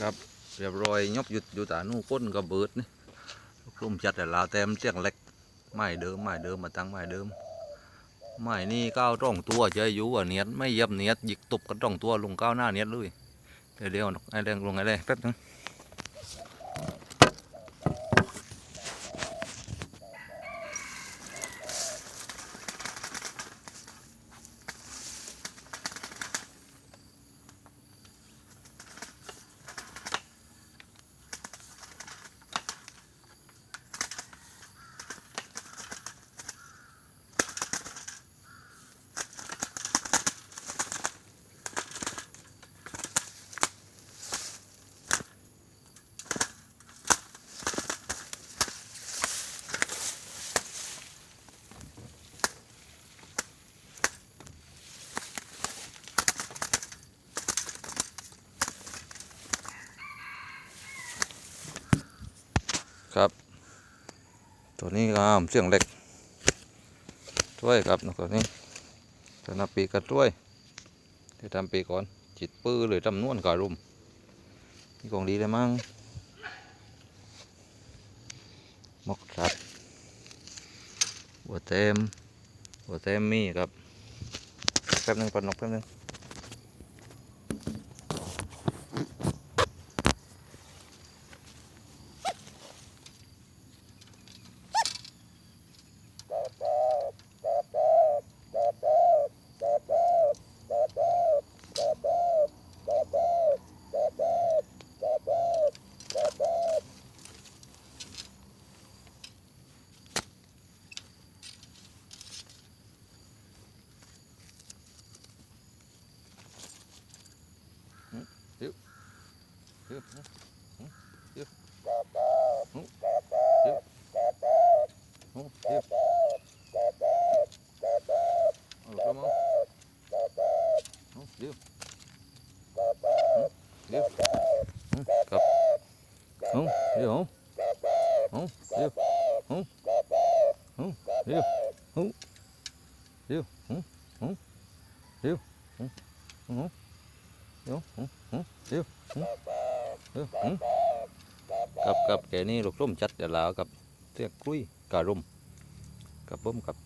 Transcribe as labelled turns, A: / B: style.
A: ครับเรียบร้อยยบหยุดอยู่ตานู่ก้นกระเบิดนี่กลุ่มจัดแต่ลาเต้มเตียงเล็กไม้เดิมไม้เดิมมาตั้งไม้เดิมไม้นี่ก้าวร่องตัวเจออยู่อะเนียดไม่เย็บเนียดหยิกตุบกันร่องตัวลงก้าวหน้าเนียดเลยเดี๋ยวเดี๋ยวไอ้แดงลงไอ้แดงแป๊บนึง ครับ ตัวนี้ก็เสียงเล็กช่วยครับตัวนี้จะนับปีกันช่วยจะทำปีก่อนจิตปื้อหรือจำนวนการุมนี่ของดีเลยมั้งมกสับหัวเต็มหัวเต็มมีครับแป๊บนึงปนนกแป๊บนึง Yep. กับกับแกนี่ลูกร่มจัดเดี๋ยวลาวกับเตียกลุยการุมกับผมกับ